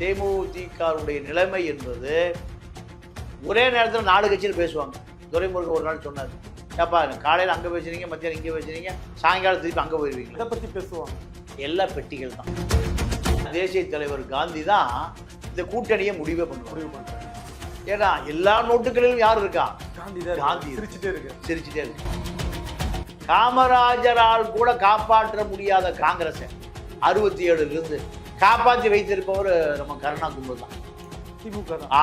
தேமுதிகவுடைய நிலைமை என்பது ஒரே நேரத்தில் நாலு கட்சியில் பேசுவாங்க. துரைமுருகன் ஒரு நாள் சொன்னார் ஏப்பா காலையில் அங்கே பேசுறீங்க மத்தியானம் இங்கே பேசுறீங்க சாயங்காலம் திருப்பி அங்கே போயிருவீங்க. இதை பத்தி பேசுவாங்க. எல்லா பெட்டிகள் தான். தேசிய தலைவர் காந்தி தான் இந்த கூட்டணியை முடிவே பண்ணுவார். முடிவு பண்றாங்க ஏன்னா எல்லா நோட்டுகளிலும் யார் இருக்கா? காந்தி தான் காந்தி. சிரிச்சுட்டே இருக்கு சிரிச்சுட்டே இருக்கு. காமராஜரால் கூட காப்பாற்ற முடியாத காங்கிரஸை அறுபத்தி ஏழுல இருந்து காப்பாற்றி வைத்திருப்பவர் நம்ம கருணா கும்பல் தான். திமுக ஆ.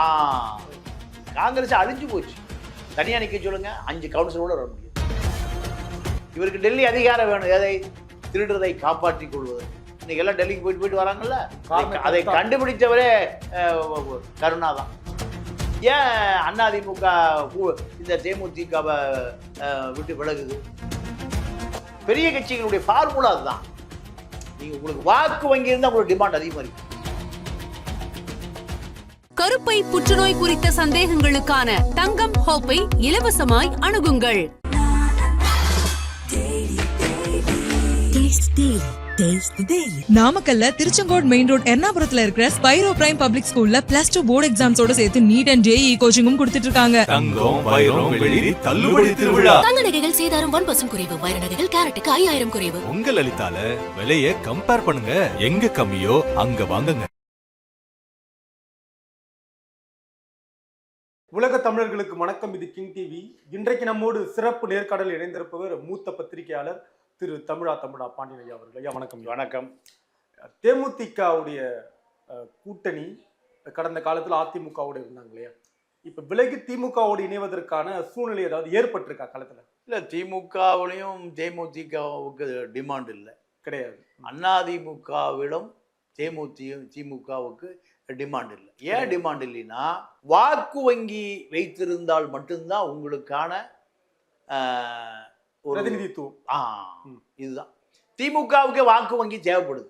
காங்கிரஸ் அழிஞ்சு போச்சு. தனியா நிக்க சொல்லுங்க அஞ்சு கவுன்சிலோட வர முடியும் இவருக்கு டெல்லி அதிகாரம் வேணும் எதை திருடுறதை காப்பாற்றிக் கொள்வது இன்னைக்கு எல்லாம் டெல்லிக்கு போயிட்டு போயிட்டு வராங்கல்ல? அதை. கண்டுபிடிச்சவரே கருணா தான் ஏன் அதிமுக கூ- இந்த தேமுதிகவை விட்டு விலகுது? பெரிய கட்சிகளுடைய ஃபார்முலா அதுதான். நீங்க உங்களுக்கு வாக்கு வங்கி இருந்தால் உங்களுக்கு டிமாண்ட் அதிகமாக இருக்கு. கருப்பை புற்றுநோய் குறித்த சந்தேகங்களுக்கான தங்கம் ஹோப்பை இலவசமாய் அணுகுங்கள். நாமக்கல்ல திருச்செங்கோடு மெயின் ரோட் எர்ணாபுரத்துல இருக்கிற ஸ்பைரோ பிரைம் பப்ளிக் ஸ்கூல்ல பிளஸ் டூ போர்டு எக்ஸாம்ஸோட சேர்த்து நீட் அண்ட் ஜேஇ கோச்சிங்கும் கொடுத்துட்டு இருக்காங்க. தங்கம் வைரம் வெளிரி தள்ளுபடி திருவிழா. தங்க நகைகள் சேதாரம் ஒன் பர்சன்ட் குறைவு வைர நகைகள் கேரட்டுக்கு ஐயாயிரம் குறைவு. உங்க லலிதால விலைய கம்பேர் பண்ணுங்க. எங்க கம்மியோ அங்க வாங்குங்க. உலக தமிழர்களுக்கு வணக்கம். இது கிங் டிவி இன்றைக்கு நம்மோடு சிறப்பு நேர்காணல் இணைந்திருப்பவர் மூத்த பத்திரிகையாளர் திரு தமிழா தமிழா பாண்டியன் ஐயா அவர்கள் ஐயா வணக்கம். வணக்கம். தேமுதிகவுடைய கூட்டணி கடந்த காலத்தில் அதிமுகவோட இருந்தாங்க இல்லையா இப்ப விலகி திமுகவோடு இணைவதற்கான சூழ்நிலை ஏதாவது ஏற்பட்டிருக்கா காலத்துல? இல்லை திமுகவுலையும் தேமுதிகவுக்கு டிமாண்ட் இல்லை. கிடையாது. அதிமுகவிடம் தேமுதி திமுகவுக்கு டிமாண்ட் இல்லை. ஏன் டிமாண்ட் இல்லைன்னா வாக்கு வங்கி வைத்திருந்தால் மட்டும்தான் உங்களுக்கான பிரதிநிதித்துவம். ஆ. இதுதான். திமுகவுக்கே வாக்கு வங்கி தேவைப்படுது.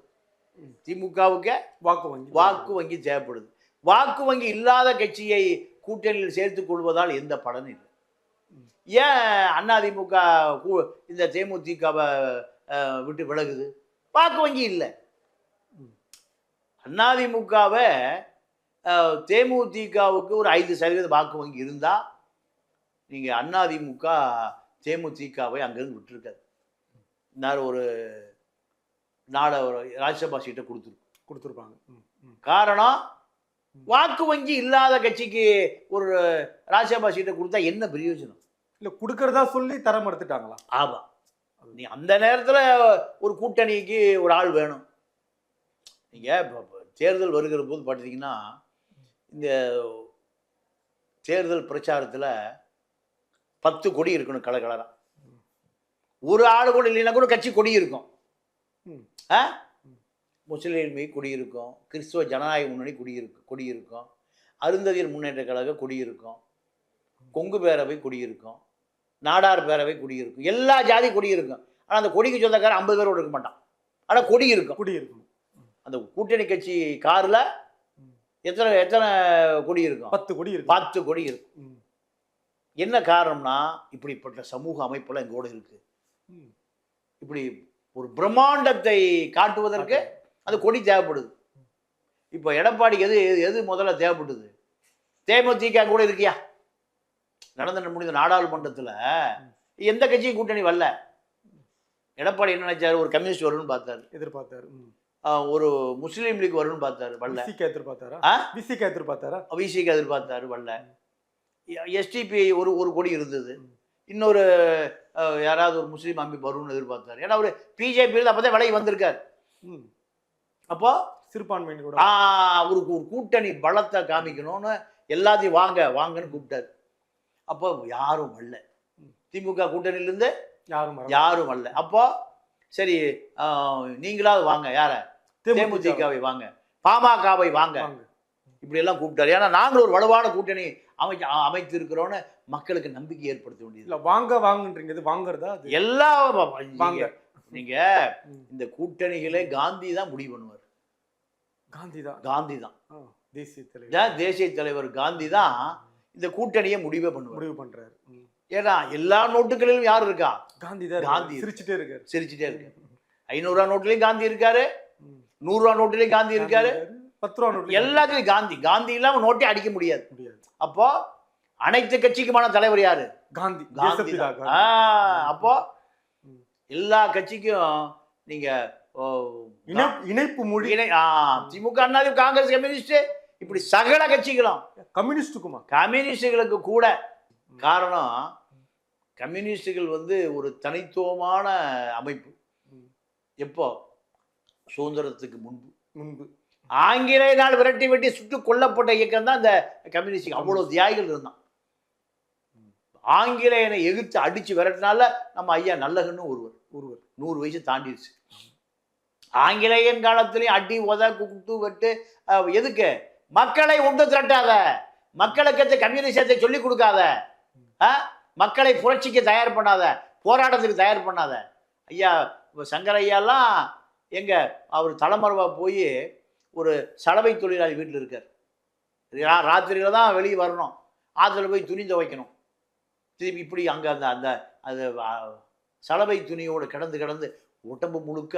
திமுகவுக்கே வாக்கு வங்கி வாக்கு வங்கி தேவைப்படுது. வாக்கு வங்கி இல்லாத கட்சியை கூட்டணியில் சேர்த்துக் கொள்வதால் எந்த பலனும் இல்லை. ஏன் அதிமுக இந்த தேமுதிகவை விட்டு விலகுது? வாக்கு வங்கி இல்லை. அதிமுகவை தேமுதிகவுக்கு ஒரு ஐந்து சதவீத வாக்கு வங்கி இருந்தால் நீங்கள் அதிமுக தேமுதிகவை அங்கேருந்து விட்டுருக்காது நான் ஒரு நாட ஒரு ராஜ்யசபா சீட்டை கொடுத்துருக்கு கொடுத்துருப்பாங்க. காரணம் வாக்கு வங்கி இல்லாத கட்சிக்கு ஒரு ராஜ்யசபா சீட்டை கொடுத்தா என்ன பிரயோஜனம்? இல்ல கொடுக்கறதா சொல்லி தர மறுத்துட்டாங்களா? ஆமா. நீ அந்த நேரத்தில் ஒரு கூட்டணிக்கு ஒரு ஆள் வேணும். நீங்கள் இப்போ தேர்தல் வருகிற போது பார்த்தீங்கன்னா இந்த தேர்தல் பிரச்சாரத்தில் பத்து கொடி இருக்கணும் கலர் கலராக ஒரு ஆள் கூட இல்லைன்னா கூட கட்சி கொடி இருக்கும் ம். ஆ முஸ்லீம் கொடி இருக்கும் கிறிஸ்துவ ஜனநாயக முன்னணி கொடி இருக்கும் கொடி இருக்கும் அருந்ததியர் முன்னேற்ற கழக கொடி இருக்கும் கொங்கு பேரவை கொடி இருக்கும் நாடார் பேரவை கொடி இருக்கும் எல்லா ஜாதி கொடி இருக்கும் ஆனால் அந்த கொடிக்கு சொந்தக்காரன் ஐம்பது பேரோட இருக்க மாட்டான் ஆனால் கொடி இருக்கும் குடி இருக்கணும் அந்த கூட்டணி கட்சி காரில் எத்தனை எத்தனை கொடி இருக்கும் பத்து கொடி இருக்கு பத்து கொடி இருக்கும் என்ன காரணம்னா இப்படிப்பட்ட சமூக அமைப்பெல்லாம் எங்கூட இருக்கு. இப்படி ஒரு பிரம்மாண்டத்தை காட்டுவதற்கு அந்த கொடி தேவைப்படுது. இப்போ எடப்பாடிக்கு எது எது- முதல்ல தேவைப்படுது தேமுதிக கூட இருக்கியா? நடந்த முடிந்த நாடாளுமன்றத்தில் எந்த கட்சியும் கூட்டணி வரல. எடப்பாடி என்ன நினைச்சாரு? ஒரு கம்யூனிஸ்ட் வரும்னு பார்த்தாரு. எதிர்பார்த்தாரு. ஒரு முஸ்லீம் லீக் வரும்னு பார்த்தாரு. வரல. எதிர்பார்த்தாரா? விசிக எதிர்பார்த்தாரு? வரல. எஸ்டிபி ஒரு ஒரு கொடி இருந்தது. இன்னொரு யாராவது ஒரு முஸ்லீம் அமைப்பு வரும்னு எதிர்பார்த்தாரு. ஏன்னா அவர் பிஜேபியில் அப்போ தான் விலகி வந்திருக்காரு. அப்போ சிறுபான்மையினர் கூட. ஆ, ஒரு ஒரு கூட்டணி பலத்தை காமிக்கணும்னு எல்லாத்தையும் வாங்க வாங்கன்னு கூப்பிட்டாரு. அப்போ யாரும் வரல. திமுக கூட்டணியிலேருந்து யாரும். யாரும் வரல. அப்போ சரி நீங்களாவது வாங்க யார? தேமுதிக. தேமுதிகவை வாங்க. பாமகவை வாங்க. வாங்க. இப்படி எல்லாம் கூப்பிட்டாரு. ஏன்னா நாங்களும் ஒரு வலுவான கூட்டணி அமைக்க அமைத்து இருக்கிறோன்னு மக்களுக்கு நம்பிக்கை ஏற்படுத்த வேண்டியது. இல்ல வாங்க வாங்கன்றீங்க. இது வாங்குறதா? எல்லா வாங்க. நீங்க. இந்த கூட்டணிகளை காந்தி தான் முடிவு பண்ணுவார். காந்தி தான். காந்தி தான். தேசிய தலைவர். தேசிய தலைவர் காந்தி தான் இந்த கூட்டணியை முடிவே பண்ணுவார். முடிவு பண்றாரு. ஏன்னா எல்லா நோட்டுகளிலும் யார் இருக்கா? காந்தி தான் காந்தி இருக்காரு. சிரிச்சுட்டே இருக்காரு. சிரிச்சுட்டே இருக்கு ஐநூறுரூவா நோட்டுலையும் காந்தி இருக்காரு. நூறுரூவா நோட்டுலையும் காந்தி இருக்காரு. பத்து ரூபா நோட்டு எல்லாத்துக்கும் காந்தி. காந்தி இல்லாம நோட்டே அடிக்க முடியாது. அப்போ அனைத்து கட்சிக்குமான தலைவர் யாரு? காந்தி. காந்தி அப்போ. எல்லா கட்சிக்கும் நீங்க இணைப்பு மொழி. இணை- திமுக அண்ணாதி காங்கிரஸ் கம்யூனிஸ்ட் இப்படி சகல கட்சிகளும். கம்யூனிஸ்டுக்குமா? கம்யூனிஸ்டுகளுக்கு கூட காரணம் கம்யூனிஸ்டுகள் வந்து ஒரு தனித்துவமான அமைப்பு. எப்போ? சுதந்திரத்துக்கு முன்பு. முன்பு. ஆங்கிலேயனால் விரட்டி வெட்டி சுட்டு கொல்லப்பட்ட இயக்கம் தான் இந்த கம்யூனிஸ்ட் அவ்வளோ தியாகிகள் இருந்தான். ஆங்கிலேயனை எதிர்த்து அடித்து விரட்டினால நம்ம ஐயா நல்லகன்னு ஒருவர் ஒருவர் நூறு வயசு தாண்டிடுச்சு. ஆங்கிலேயன் காலத்திலையும் அடி உத குத்து வெட்டு எதுக்கு? மக்களை ஒன்று திரட்டாத. மக்களுக்கு கம்யூனிசத்தை சொல்லிக் கொடுக்காத. ஆ? மக்களை புரட்சிக்கு தயார் பண்ணாத. போராட்டத்துக்கு தயார் பண்ணாத. ஐயா இப்ப சங்கர் ஐயாலாம் அவர் தலைமறைவாக போய் ஒரு சலவை தொழிலாளி வீட்டில் இருக்கார். ராத்திரியில தான் வெளியே வரணும். ஆற்றுல போய் துணி துவைக்கணும். திருப்பி இப்படி அங்கே அந்த அந்த அது சலவை துணியோட கிடந்து கிடந்து உடம்பு முழுக்க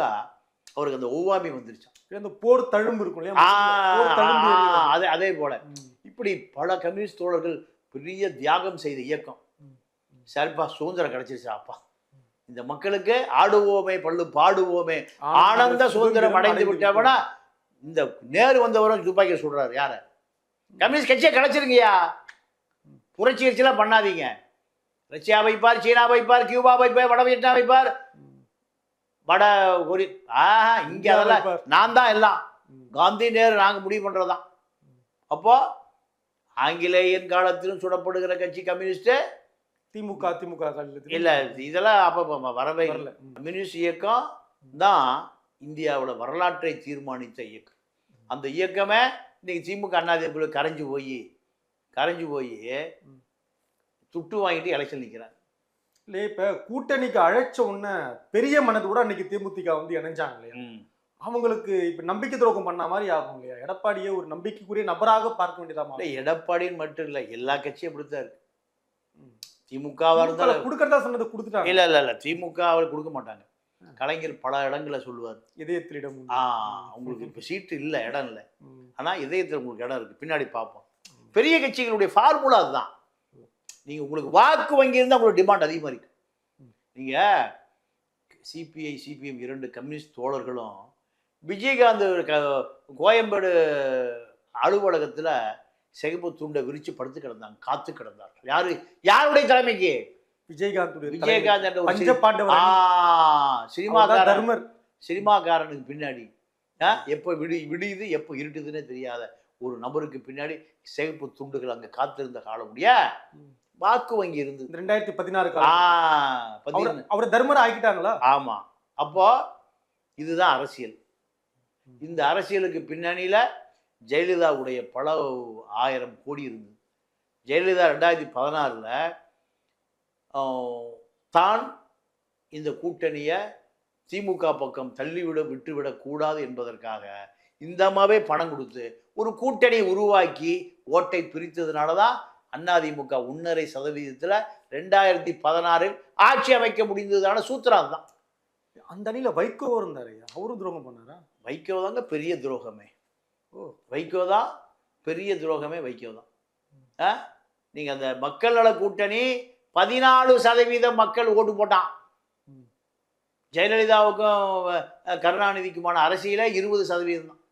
அவருக்கு அந்த ஒவ்வாமை வந்துருச்சான் அந்த போர் தழும்பு இருக்கும் இல்லையா. அதே அதே போல. இப்படி பல கம்யூனிஸ்ட் தோழர்கள் பெரிய தியாகம் செய்த இயக்கம். சரிப்பா சுதந்திரம் கிடைச்சிருச்சா அப்பா. இந்த மக்களுக்கு ஆடுவோமே பள்ளு பாடுவோமே. ஆனந்த சுதந்திரம் அடைந்து விட்டவனா இந்த நேரு வந்தவரும் துப்பாக்கி சொல்றாரு யார? கம்யூனிஸ்ட் கட்சியை கிடைச்சிருங்கய்யா புரட்சி கட்சியெல்லாம் பண்ணாதீங்க. ரஷ்யா வைப்பார் சீனா வைப்பார் கியூபா வைப்பார் வட வியட்நாம் வைப்பார். வட கொரி ஆஹா இங்க அதெல்லாம். நான் தான் எல்லாம். காந்தி நேரு நாங்க முடிவு பண்றதுதான். அப்போ ஆங்கிலேயன் காலத்திலும் சுடப்படுகிற கட்சி கம்யூனிஸ்ட் திமுக காலத்துல இல்ல இதெல்லாம் அப்ப வரவே இல்லை. கம்யூனிஸ்ட் இயக்கம் தான் இந்தியாவோட வரலாற்றை தீர்மானித்த இயக்கம். அந்த இயக்கமே இன்னைக்கு திமுக அண்ணாதிமுக கரைஞ்சு போய் கரைஞ்சு போய் ம். துட்டு வாங்கிட்டு எலெக்ஷன் நிற்கிறாங்க இல்ல இப்ப கூட்டணிக்கு அழைச்ச உடனே பெரிய மனதோட அன்னைக்கு தேமுதிக வந்து இணைஞ்சாங்க இல்லையா? அவங்களுக்கு இப்ப நம்பிக்கை துரோகம் பண்ண மாதிரி ஆகும் இல்லையா? எடப்பாடியை ஒரு நம்பிக்கைக்குரிய நபராக பார்க்க வேண்டியதாமா இல்லை எடப்பாடின்னு மட்டும் இல்லை எல்லா கட்சியும் அப்படித்தான் இருக்கு. ம். திமுகவா இருந்தாலும் கொடுக்கறதா சொன்னதை கொடுத்துட்டாங்க. இல்ல இல்ல இல்ல திமுக அவர் கொடுக்க மாட்டாங்க. கலைஞர் பல இடங்களை சொல்லுவார். இதயத்திலிடம். ஆ உங்களுக்கு இப்போ சீட்டு இல்லை இடம் இல்லை. ம். ஆனா இதயத்தில் உங்களுக்கு இடம் இருக்கு. பின்னாடி பார்ப்போம். பெரிய கட்சிகளுடைய ஃபார்முலா அதுதான். நீங்க உங்களுக்கு வாக்கு வங்கி இருந்தால் உங்களுக்கு டிமாண்ட் அதிகமாக இருக்கு நீங்க சிபிஐ சிபிஎம் இரண்டு கம்யூனிஸ்ட் தோழர்களும் விஜயகாந்த் கோயம்பேடு அலுவலகத்துல சிகப்பு துண்டை விரிச்சு படுத்து கிடந்தாங்க காத்து கிடந்தார்கள் யாரு யாருடைய தலைமைக்கு? விஜயகாந்த் சினி- பஞ்சபாண்டவர் சினிமாக்காரன். தர்மர். சினிமாக்காரனுக்கு பின்னாடி எப்போ விடி விடியுது எப்போ இருட்டுதுன்னே தெரியாத ஒரு நபருக்கு பின்னாடி சிகப்பு துண்டுகள் அங்க காத்திருந்த காலம் முடிய. வாக்கு வங்கி இருந்தது இந்த ரெண்டாயிரத்தி பதினாறு. அவரை தர்மர் ஆக்கிட்டாங்களா? ஆமா. அப்போ இதுதான் அரசியல். இந்த அரசியலுக்கு பின்னணியில ஜெயலலிதாவுடைய பல ஆயிரம் கோடி இருந்தது. ஜெயலலிதா ரெண்டாயிரத்தி பதினாறுல தான் இந்த கூட்டணியை திமுக பக்கம் தள்ளிவிட விட்டுவிடக் கூடாது என்பதற்காக இந்த அம்மாவே பணம் கொடுத்து ஒரு கூட்டணி உருவாக்கி ஓட்டை பிரித்ததுனால தான் அதிமுக ஒன்றரை சதவீதத்தில் ரெண்டாயிரத்தி பதினாறில் ஆட்சி அமைக்க முடிந்ததான சூத்திரம் அதுதான். அந்த அணியில வைகோ இருந்தாரு அவரும் துரோகம் பண்ணாரா? வைகோ தாங்க பெரிய துரோகமே. ஓ. வைகோ தான் பெரிய துரோகமே வைகோ தான். நீங்கள் அந்த மக்கள் நல கூட்டணி பதினாலு சதவீதம் மக்கள் ஓட்டு போட்டான். ஜெயலலிதாவுக்கும் கருணாநிதிக்குமான அரசியல இருபது சதவீதம் தான்.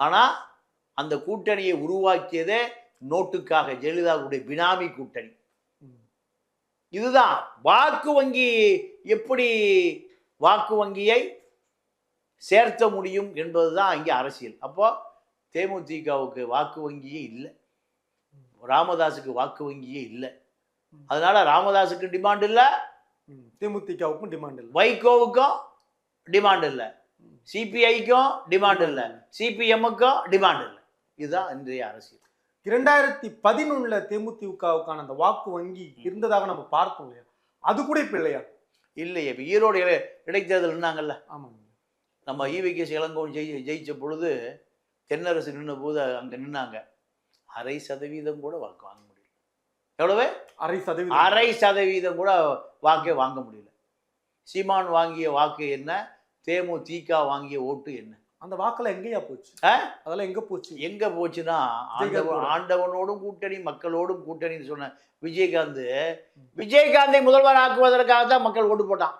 ஆனால் அந்த கூட்டணியை உருவாக்கியதே நோட்டுக்காக ஜெயலலிதாவுடைய பினாமி கூட்டணி. இதுதான் வாக்கு வங்கி எப்படி வாக்கு வங்கியை சேர்த்த முடியும் என்பதுதான் இங்கே அரசியல். அப்போ தேமுதிகவுக்கு வாக்கு வங்கியே இல்லை. ராமதாஸுக்கு வாக்கு வங்கியே இல்லை. அதனால ராமதாஸுக்கு டிமாண்ட் இல்லை. தேமுதிகவுக்கும் டிமாண்ட் இல்லை. வைகோவுக்கும் டிமாண்ட் இல்லை. சிபிஐக்கும் டிமாண்ட் இல்லை. சிபிஎம்முக்கும் டிமாண்ட் இல்லை. இதுதான் இன்றைய அரசியல். இரண்டாயிரத்தி பதினொன்னுல தேமுதிகவுக்கான அந்த வாக்கு வங்கி இருந்ததாக நம்ம பார்த்தோம் இல்லையா? அது கூட இப்ப இல்லையா? இல்லையே. இப்போ ஈரோடு இட- இடைத்தேர்தல் நின்னாங்கல்ல ஆமாங்க. நம்ம ஈவிகேஸ் இளங்கோவன் ஜெயி ஜெயிச்ச பொழுது தென்னரசு நின்ன போது அங்கே நின்னாங்க. அரை சதவீதம் கூட வாக்கு வாங்க எவ்வளவு? அரை சதவீதம். அரை சதவீதம் கூட வாக்கே வாங்க முடியல. சீமான் வாங்கிய வாக்கு என்ன? தேமுதிக வாங்கிய ஓட்டு என்ன? அந்த வாக்குல எங்கேயா போச்சு? அதெல்லாம் எங்க போச்சு? எங்க போச்சுன்னா. ஆண்டவன் ஆண்டவனோடும் கூட்டணி மக்களோடும் கூட்டணின்னு சொன்ன விஜயகாந்த் விஜயகாந்தை முதல்வர் ஆக்குவதற்காக தான் மக்கள் ஓட்டு போட்டான்.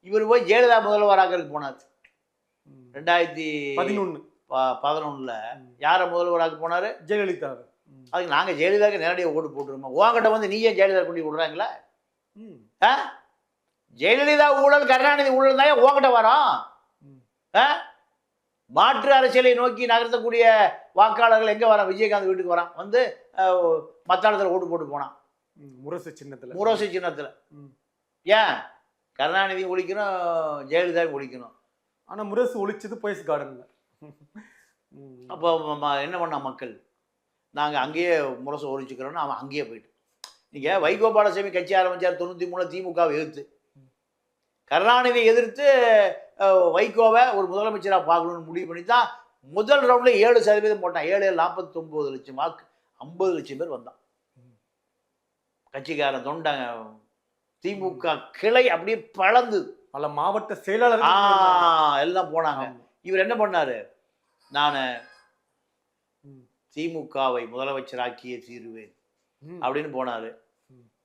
இவர் போய் ஜெயலலிதா முதல்வர் ஆக்கிறதுக்கு போனார். ரெண்டாயிரத்தி பதினொன்னு. ப- பதினொன்னுல. யாரை முதல்வர் ஆக்க போனாரு? ஜெயலலிதா. அதுக்கு நாங்க ஜெயலலிதாவுக்கு நேரடியாக ஓட்டு போட்டுருவோம்? உங்ககிட்ட வந்து நீ ஏன் ஜெயலலிதா கொண்டு விடுறாங்களா ம். ஆ? ஜெயலலிதா ஊழல் கருணாநிதி ஊழல் தான் உங்ககிட்ட வரோம். ஆ? மாற்று அரசியலை நோக்கி நகர்த்தக்கூடிய வாக்காளர்கள் எங்க வரான் விஜயகாந்த் வீட்டுக்கு வரான். வந்து மத்தாளத்தில் ஓட்டு போட்டு போனான். ம். முரசு சின்னத்துல. முரோசி சின்னத்தில். ம். ஏன்? கருணாநிதி ஒழிக்கணும் ஜெயலலிதாவை ஒழிக்கணும். ஆனா முரசு ஒழிச்சது போயஸ் கார்டன்ல. அப்போ என்ன பண்ண மக்கள்? நாங்கள் அங்கேயே முரசை ஒழிச்சுக்கிறோன்னு அவன் அங்கேயே போயிட்டு நீங்கள் வைகோபாலசாமி கட்சி ஆரம்பிச்சார் தொண்ணூற்றி மூணு திமுகவை எதிர்த்து. கருணாநிதி எதிர்த்து வைகோவை ஒரு முதலமைச்சராக பார்க்கணும்னு முடிவு பண்ணி தான் முதல் ரவுண்டில் ஏழு சதவீதம் போட்டான். ஏழு நாற்பத்தொம்போது லட்சம் வாக்கு ஐம்பது லட்சம் பேர் வந்தான். கட்சிக்காரன் தொண்டாங்க. திமுக கிளை அப்படியே பழந்து. பல மாவட்ட இருந்தாங்க. எல்லாம் போனாங்க. இவர் என்ன பண்ணாரு? நான். திமுகவை முதலமைச்சராக்கியே தீருவேன். அப்படின்னு போனாரு.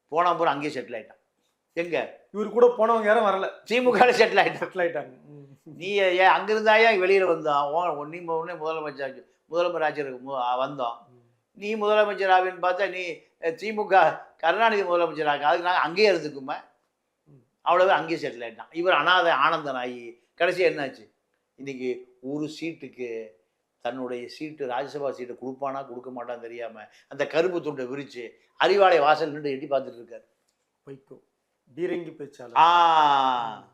போன அப்புறம் அங்கேயே செட்டில் ஆயிட்டான். எங்க? இவர் கூட போனவங்க யாரும் வரல. திமுக செட்டில் ஆயிட்டான். செட்டில் ஆயிட்டாங்க. நீ ஏன் அங்கிருந்தாயா வெளியில வந்தான் நீ உடனே முதலமைச்சர் முதலமைச்சர் ஆட்சியருக்கு மு- வந்தோம். நீ முதலமைச்சர் ஆவின்னு பார்த்தா நீ திமுக கருணாநிதி முதலமைச்சர் ஆக்க அதுக்கு நாங்கள் அங்கேயே இருந்துக்குமே. அவ்வளவு அங்கேயே செட்டில் ஆயிட்டான். இவர் அனாதை ஆனந்தன் ஆகி கடைசி என்னாச்சு? இன்னைக்கு ஒரு சீட்டுக்கு தன்னுடைய சீட்டு ராஜ்யசபா சீட்டை கொடுப்பானா கொடுக்க மாட்டான்னு தெரியாம அந்த கருப்பு துண்டை விரிச்சு அறிவாலய வாசல் நின்று எட்டி பார்த்துட்டு இருக்காரு. வைகோ பீரங்கி பேச்சாளர். ஆ.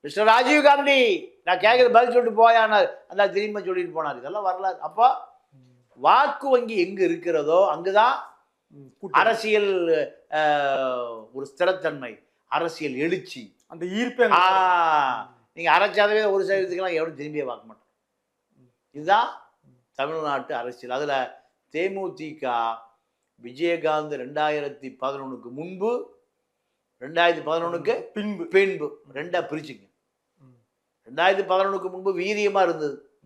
மிஸ்டர் ராஜீவ் காந்தி நான் கேட்கறது பதில் சொல்லிட்டு போயானார் அந்த திரும்ப சொல்லிட்டு போனார். இதெல்லாம் வரலாறு. அப்போ வாக்கு வங்கி எங்க இருக்கிறதோ அங்குதான் ம். கூட்டம். அரசியல் ஒரு ஸ்திரத்தன்மை அரசியல் எழுச்சி. அந்த ஈர்ப்பு ஆ. அங்க- நீங்க அரை சதவீதம் ஒரு சதவீதத்துக்கெல்லாம் எவரும் திரும்பியே பார்க்க மாட்டோம் இதுதான் தமிழ்நாட்டு அரசியல். அதுல தேமுதிக விஜயகாந்த் ரெண்டாயிரத்தி பதினொன்னுக்கு முன்பு ரெண்டாயிரத்தி பதினொன்னுக்கு பின்பு. பின்பு ரெண்டா பிரிச்சுங்க. ரெண்டாயிரத்தி பதினொன்னுக்கு முன்பு வீரியமா இருந்தது.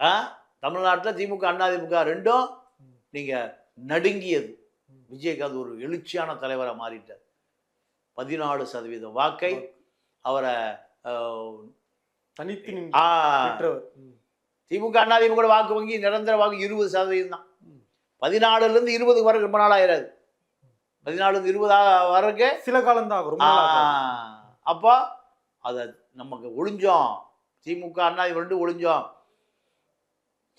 ஆ? தமிழ்நாட்டில் திமுக அதிமுக ரெண்டும் நீங்க நடுங்கியது. விஜயகாந்த் ஒரு எழுச்சியான தலைவரா மாறிட்டார். பதினாலு சதவீத வாக்கை அவரை தனித்து திமுக அதிமுக வாக்கு வங்கி நிரந்தர வாக்கு இருபது சதவீதம் தான். ம். பதினாலுல இருந்து இருபது வரை ரொம்ப நாள் ஆயிராது. பதினாலுல இருந்து இருபது வரைக்கும் சில காலம் தான். அப்போ அதை நமக்கு ஒளிஞ்சோம். திமுக அண்ணா ரெண்டு ஒளிஞ்சோம்.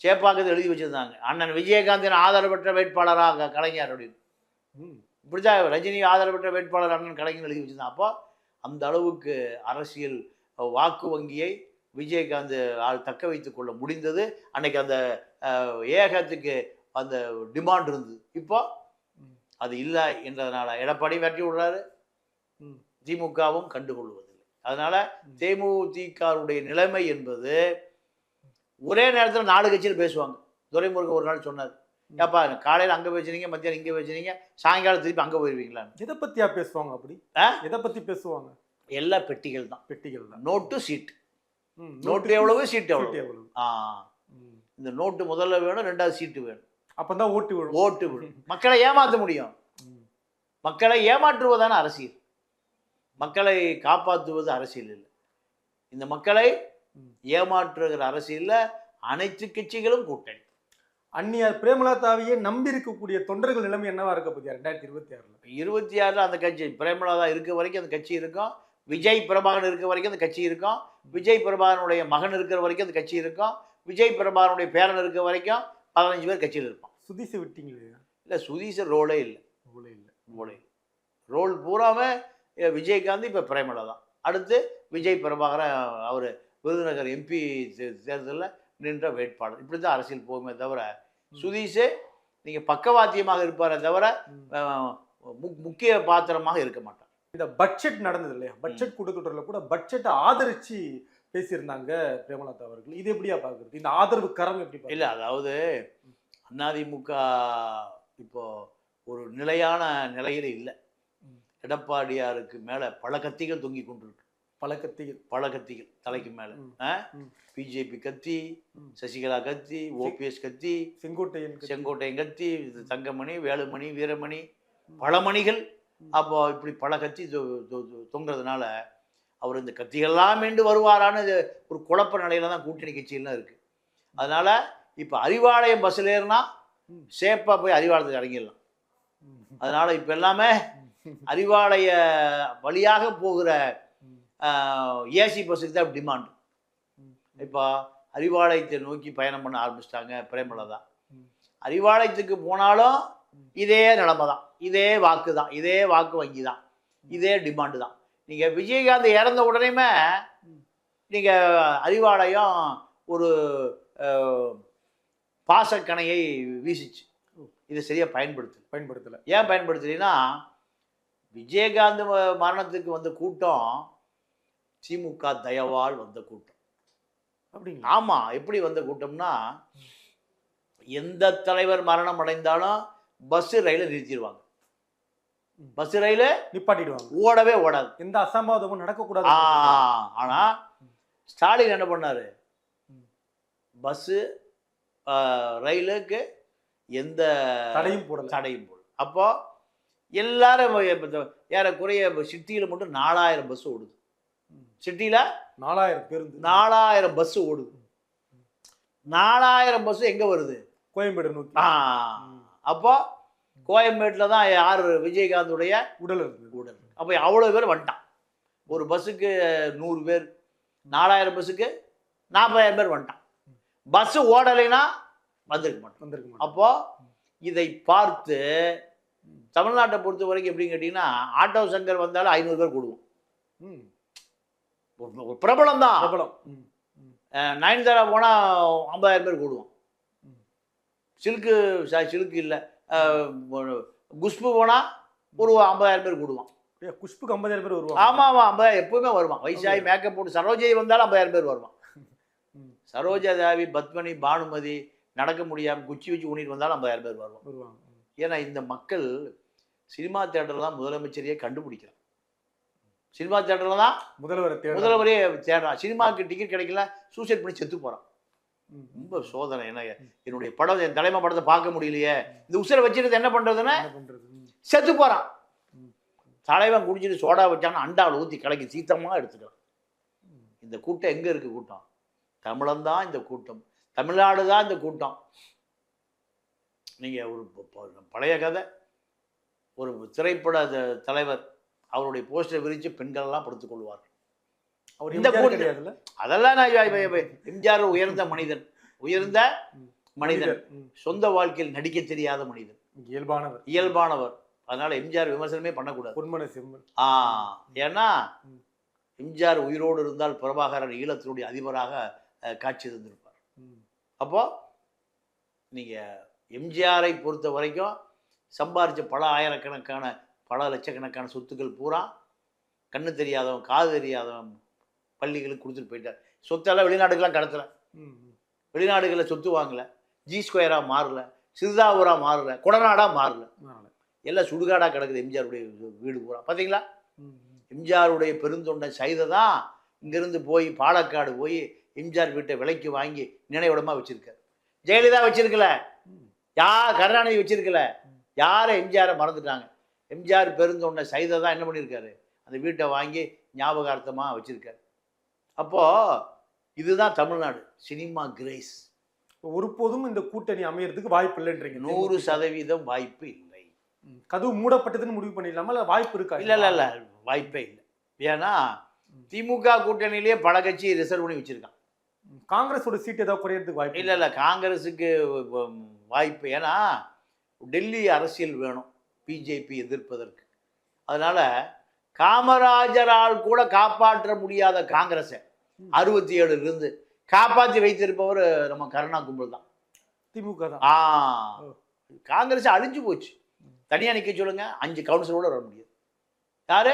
சேப்பாக்கத்தை எழுதி வச்சிருந்தாங்க. அண்ணன் விஜயகாந்தின் ஆதரவு பெற்ற வேட்பாளராக கலைஞர் அப்படின்னு. இப்படிதான் ரஜினி ஆதரவு பெற்ற வேட்பாளர் அண்ணன் கலைஞர் எழுதி வச்சிருந்தான். அப்போ அந்த அளவுக்கு அரசியல் வாக்கு வங்கியை விஜயகாந்த் ஆள் தக்க வைத்துக் கொள்ள முடிந்தது. அன்னைக்கு அந்த ஏகத்துக்கு அந்த டிமாண்ட் இருந்தது. இப்போ. அது இல்லை என்றதுனால எடப்பாடி வெட்டி விடுறாரு. திமுகவும் கண்டுகொள்வதில்லை. அதனால ம். தேமுதிகவுடைய நிலைமை என்பது ஒரே நேரத்தில் நாலு கட்சியில் பேசுவாங்க. துரைமுருகன் ஒரு நாள் சொன்னார். ஏப்பா காலையில் அங்கே பேசுனீங்க மத்தியானம் இங்கே பேசுனீங்க சாயங்காலம் திருப்பி அங்கே போயிருவீங்களான்னு. எதை பத்தியா பேசுவாங்க அப்படி? எதை பத்தி பேசுவாங்க? எல்லா பெட்டிகள் தான். பெட்டிகள் தான். நோட்டு சீட் ம். நோட்டு எவ்வளவு? சீட் சீட்டு எவ்வளவு? ஆ. இந்த நோட்டு முதல்ல வேணும் ரெண்டாவது சீட்டு வேணும். அப்பதான் ஓட்டு விழும். ஓட்டு விடும் மக்களை ஏமாற்ற முடியும். மக்களை ஏமாற்றுவதான அரசியல். மக்களை காப்பாற்றுவது அரசியல் இல்லை. இந்த மக்களை. ஏமாற்றுகிற அரசியல்ல அனைத்து கட்சிகளும் கூட்டணி. அந்நியார் பிரேமலதாவையே நம்பி இருக்கக்கூடிய தொண்டர்கள் நிலைமை என்னவா இருக்க போதியா ரெண்டாயிரத்தி இருபத்தி ஆறுல. இருபத்தி ஆறில் அந்த கட்சி பிரேமலதா இருக்க வரைக்கும் அந்த கட்சி இருக்கும். விஜய் பிரபாகரன் இருக்க வரைக்கும் அந்த கட்சி இருக்கும். விஜய் பிரபாகரனுடைய மகன் இருக்கிற வரைக்கும் அந்த கட்சி இருக்கும். விஜய் பிரபாகரனுடைய பேரன் இருக்க வரைக்கும் பதினஞ்சு பேர் கட்சியில் இருப்பான் சுதிச விட்டீங்களே? இல்லை சுதீஷர் ரோலே இல்லை. அவ்வளவு இல்ல. ரோலே இல்லை. ரோல் பூராமே அஹ், விஜயகாந்த் இப்போ பிரேமலதா. அடுத்து விஜய் பிரபாகரன் அவர் விருதுநகர் எம்பி தேர்தலில் நின்ற வேட்பாளர். இப்படி தான் அரசியல் போகுமே தவிர சுதீஷ் நீங்கள் பக்கவாத்தியமாக இருப்பாரே தவிர ம். அஹ், மு- முக்கிய பாத்திரமாக இருக்க மாட்டார். இந்த பட்ஜெட் நடந்தது இல்லையா பட்ஜெட் கூட்டத்தொடரில் கூட பட்ஜெட்டை ஆதரிச்சு பேசியிருந்தாங்க பிரேமலதா அவர்கள். இது எப்படியா பாக்குறது? இந்த ஆதரவு கரம் எப்படி இல்லை? அதாவது அதிமுக இப்போ ஒரு நிலையான நிலையில் இல்லை. எடப்பாடியாருக்கு மேலே பல கத்திகள் தொங்கி கொண்டிருக்கு. பல கத்திகள். பல கத்திகள் தலைக்கு மேல. பிஜேபி கத்தி. சசிகலா கத்தி ஓபிஎஸ் கத்தி செங்கோட்டையன். செங்கோட்டையன் கத்தி தங்கமணி வேலுமணி வீரமணி பல மணிகள் அப்போ இப்படி பல கத்தி தொங்குறதுனால அவர் இந்த கத்திகள்லாம் மீண்டு வருவாரான்னு ஒரு குழப்ப நிலையில தான் கூட்டணி கட்சியெல்லாம் இருக்கு அதனால இப்போ அறிவாலயம் பஸ்ஸில் ஏறினா. சேஃபாக போய் அறிவாலயத்துக்கு இறங்கிடலாம். அதனால இப்போ எல்லாமே அறிவாலய வழியாக போகிற. ஏசி பஸ்ஸுக்கு தான் டிமாண்ட். இப்போ அறிவாலயத்தை நோக்கி பயணம் பண்ண ஆரம்பிச்சிட்டாங்க பிரேமலதா. அறிவாலயத்துக்கு போனாலும் இதே நிலைமை தான் இதே வாக்கு தான் இதே வாக்கு வங்கி தான் இதே டிமாண்டு தான் நீங்கள் விஜயகாந்த் இறந்த உடனேமே நீங்கள் அறிவாலயம் ஒரு பாசக்கணையை வீசிச்சு. இதை சரியாக பயன்படுத்தல. பயன்படுத்தல. ஏன் பயன்படுத்தலைன்னா விஜயகாந்த் மரணத்துக்கு வந்த கூட்டம் திமுக தயவால் வந்த கூட்டம். அப்படிங்களா? ஆமா எப்படி வந்த கூட்டம்னா எந்த தலைவர் மரணம் அடைந்தாலும் பஸ் ரயில நிறுத்திடுவாங்க பஸ் ரயிலு நிப்பாட்டிடுவாங்க. ஓடவே ஓடாது. எந்த அசம்பாவிதமும் நடக்கக்கூடாது. ஆனா ஸ்டாலின் என்ன பண்ணாரு? பஸ்ஸு ரயிலுக்கு எந்த தடையும் போடல. தடையும் போடல. அப்போ எல்லாரும் ஏறக்குறைய சிட்டியில் மட்டும் நாலாயிரம் பஸ் ஓடுது. சிட்டியில் நாலாயிரம் பேருந்து. நாலாயிரம் பஸ் ஓடுது. நாலாயிரம் பஸ் எங்க வருது? கோயம்பேடு நோக்கி. அப்போ கோயம்பேட்டில் தான் யார்? விஜயகாந்துடைய உடல் உடல் அப்போ அவ்வளோ பேர் வந்துட்டான். ஒரு பஸ்ஸுக்கு நூறு பேர் நாலாயிரம் பஸ்ஸுக்கு நாற்பதாயிரம் பேர் வந்துட்டான். பஸ் ஓடலைன்னா வந்திருக்க மாட்டான். வந்திருக்க மாட்டாங்க. அப்போ இதை பார்த்து தமிழ்நாட்டை பொறுத்த வரைக்கும் எப்படின்னு கேட்டிங்கன்னா ஆட்டோ சங்கர் வந்தாலும் ஐநூறு பேர் கூடுவோம். ம். ஒரு- பிரபலம். தான் பிரபலம். நயன்தாரா போனால் ஐம்பதாயிரம் பேர் கூடுவோம். ம். சில்க்கு சில்க்கு இல்லை. குஷ்பு போனால் ஒரு ஐம்பதாயிரம் பேர் கூடுவான். குஷ்புக்கு ஐம்பதாயிரம் பேர் வருவாங்க. ஆமாம் ஆமாம் ஐம்பதாயிரம் எப்பவுமே வருவான். வயசாகி மேக்கப் போட்டு சரோஜை வந்தாலும் ஐம்பதாயிரம் பேர் வருவான். சரோஜா தேவி பத்மனி பானுமதி நடக்க முடியாமல் குச்சி வச்சு ஊனிட்டு வந்தாலும் ஐம்பதாயிரம் பேர் வருவான். வருவாங்க. ஏன்னா இந்த மக்கள் சினிமா தேட்டரில் தான் முதலமைச்சரையே கண்டுபிடிக்கிறான். சினிமா தேட்டரில் தான் முதல்வரை முதல்வரே தேடுறான். சினிமாவுக்கு டிக்கெட் கிடைக்கல சூசைட் பண்ணி செத்து போகிறான். ரொம்ப சோதனை. என்ன என்னுடைய படம் என் தலைமை படத்தை பார்க்க முடியலையே. இந்த உசுரை வச்சுட்டு என்ன பண்ணுறதுன்னு. செத்து போகிறான். தலைவன் குடிச்சிட்டு சோடா வச்சானா அண்டாவில் ஊற்றி கலக்கி சீத்தமாக எடுத்துக்கிறான். இந்த கூட்டம் எங்கே இருக்குது கூட்டம்? தமிழன் தான் இந்த கூட்டம். தமிழ்நாடு தான் இந்த கூட்டம். நீங்கள் ஒரு பழைய கதை. ஒரு திரைப்பட தலைவர் அவருடைய போஸ்டரை விரித்து பெண்கள் எல்லாம் படுத்துக் கொள்வார் அவர் இந்த கிடையாதுல்ல? அதெல்லாம் நான் எம்ஜிஆர் உயர்ந்த மனிதன். உயர்ந்த. மனிதன். சொந்த வாழ்க்கையில் நடிக்க தெரியாத மனிதன். இயல்பானவர். இயல்பானவர். அதனால எம்ஜிஆர் விமர்சனமே பண்ணக்கூடாது. பொன்மன செம்மல் ஆ ஏன்னா. எம்ஜிஆர் உயிரோடு இருந்தால் பிரபாகரன் ஈழத்தினுடைய அதிபராக காட்சி தந்திருப்பார். அப்போ நீங்க எம்ஜிஆரை பொறுத்த வரைக்கும் சம்பாரிச்ச பல ஆயிரக்கணக்கான பல லட்சக்கணக்கான சொத்துக்கள் பூரா கண்ணு தெரியாதவன் காது தெரியாதவன் பள்ளிகளுக்கு கொடுத்துட்டு போயிட்டார். சொத்தெல்லாம் வெளிநாடுக்கெல்லாம் கடத்தல. வெளிநாடுகளில் சொத்து வாங்கல. ஜி ஸ்கொயராக மாறல. சிறுதாவூரா மாறல. குடநாடா மாறல. எல்லாம் சுடுகாடாக கிடக்குது எம்ஜிஆருடைய வீடு பூரா. பார்த்தீங்களா. எம்ஜிஆருடைய பெருந்தொண்டன் சைதை தான் இங்கிருந்து போய் பாலக்காடு போய் எம்ஜிஆர் வீட்டை விலைக்கு வாங்கி நினைவிடமா வச்சிருக்காரு. ஜெயலலிதா வச்சிருக்கல. யார் கருணாநிதி வச்சிருக்கல. யாரை எம்ஜிஆரை மறந்துட்டாங்க? எம்ஜிஆர் பெருந்தொண்ட சைதை தான் என்ன பண்ணியிருக்காரு? அந்த வீட்டை வாங்கி ஞாபகார்த்தமாக வச்சிருக்காரு. அப்போ இதுதான் தமிழ்நாடு சினிமா கிரேஸ். ஒருபோதும் இந்த கூட்டணி அமையறதுக்கு வாய்ப்பு இல்லைன்றீங்க. நூறு சதவீதம் வாய்ப்பு இல்லை. கதவு மூடப்பட்டதுன்னு முடிவு பண்ணிடலாமா? இல்ல வாய்ப்பு இருக்கா? இல்லை இல்லை இல்லை வாய்ப்பே இல்லை. ஏன்னா திமுக கூட்டணியிலேயே பல கட்சி ரிசர்வ் பண்ணி வச்சிருக்கான். காங்கிரஸோட சீட் ஏதாவது குறையறதுக்கு வாய்ப்பு இல்லை இல்லை காங்கிரஸுக்கு வாய்ப்பு. ஏன்னா டெல்லி அரசியல் வேணும் பிஜேபி எதிர்ப்பதற்கு. அதனால காமராஜரால் கூட காப்பாற்ற முடியாத காங்கிரஸை அறுபத்தி ஏழுலேருந்து காப்பாற்றி வைத்திருப்பவர் நம்ம கருணா கும்பல் தான் திமுக தான். ஆ காங்கிரஸ் அழிஞ்சு போச்சு. தனியாக நிற்க சொல்லுங்க அஞ்சு கவுன்சிலரோட வர முடியாது. யாரு.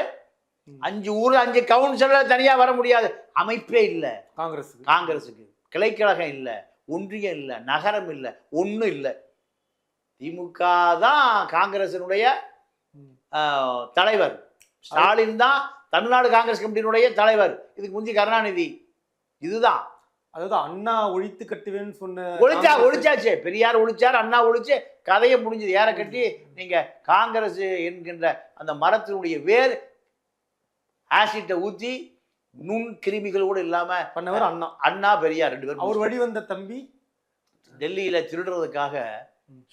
அஞ்சு ஊர்ல அஞ்சு கவுன்சிலர் தனியாக வர முடியாது. அமைப்பே இல்லை. காங்கிரஸ் காங்கிரஸுக்கு. கிளைக்கழகம் இல்லை ஒன்றியம் இல்லை நகரம் இல்லை ஒன்றும் இல்லை. திமுக தான் காங்கிரசினுடைய தலைவர். ஸ்டாலின் தான் தமிழ்நாடு காங்கிரஸ் கமிட்டியினுடைய தலைவர். இதுக்கு முந்தி கருணாநிதி. இதுதான். அதாவது அண்ணா ஒழித்து கட்டுவேன்னு சொன்ன ஒழிச்சா ஒழிச்சாச்சு. பெரியார் ஒழிச்சார் அண்ணா ஒழிச்சு கதையை முடிஞ்சது. ஏற கட்டி நீங்க காங்கிரஸ் என்கின்ற அந்த மரத்தினுடைய வேர் ஆசிட்டை ஊத்தி நுண் கிருமிகள் கூட இல்லாம பண்ணவர் அண்ணா. அண்ணா பெரியார் ரெண்டு பேரும் அவர் வழி வந்த தம்பி. டெல்லியில திருடுறதுக்காக.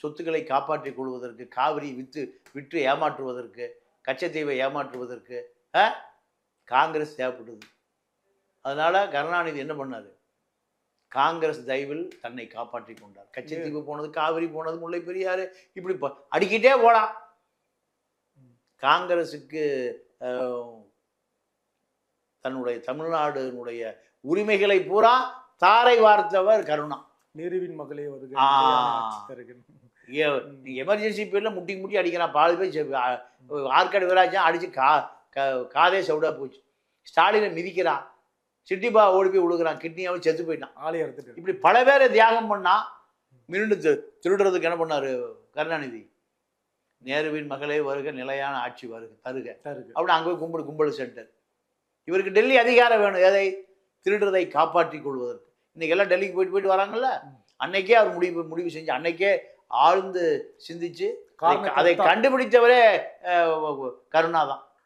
சொத்துக்களை காப்பாற்றிக் கொள்வதற்கு காவிரி வித்து விற்று ஏமாற்றுவதற்கு கச்சத்தீவை ஏமாற்றுவதற்கு காங்கிரஸ் தேவைப்படுது அதனால கருணாநிதி என்ன பண்ணாரு? காங்கிரஸ் தயவில் தன்னை காப்பாற்றிக் கொண்டார். கச்சத்தீவு போனது காவிரி போனது முல்லை பெரியாறு இப்படி அடிக்கிட்டே போலாம். காங்கிரஸுக்கு தன்னுடைய தமிழ்நாடுனுடைய உரிமைகளை பூரா தாரை வார்த்தவர் கருணா. நேருவின் மகளே வருக ஆ. நிலையான ஆட்சி தருக. எமர்ஜென்சி பீரியட்ல முட்டி முட்டி அடிக்கிறான். செ- ஆ- ஆற்காடு வீராஜன் அடிச்சு கா கா- காதே சவுடா போச்சு. ஸ்டாலினை மிதிக்கிறான். சிட்டிபா ஓடி போய் விழுகிறான் கிட்னியாவும் செத்து போயிட்டான். ஆளை அறுத்துட்டு இப்படி பல பேரை தியாகம் பண்ணா மீண்டும் தி- திருடுறதுக்கு என்ன பண்ணாரு கருணாநிதி? நேருவின் மகளே வருக நிலையான ஆட்சி வருக தருக. தருக. அப்படின்னு அங்கே போய் கும்பல் கும்பல் சென்டர் இவருக்கு டெல்லி அதிகாரம் வேணும். எதை? திருடுறதை காப்பாற்றிக் கொள்வதற்கு. இன்னைக்கு எல்லாம் டெல்லிக்கு போயிட்டு போயிட்டு வராங்கல்ல? அன்னைக்கே அவர் முடிவு முடிவு செஞ்சு அன்னைக்கே ஆழ்ந்து சிந்திச்சு அதை-. கண்டுபிடித்தவரே கருணா தான்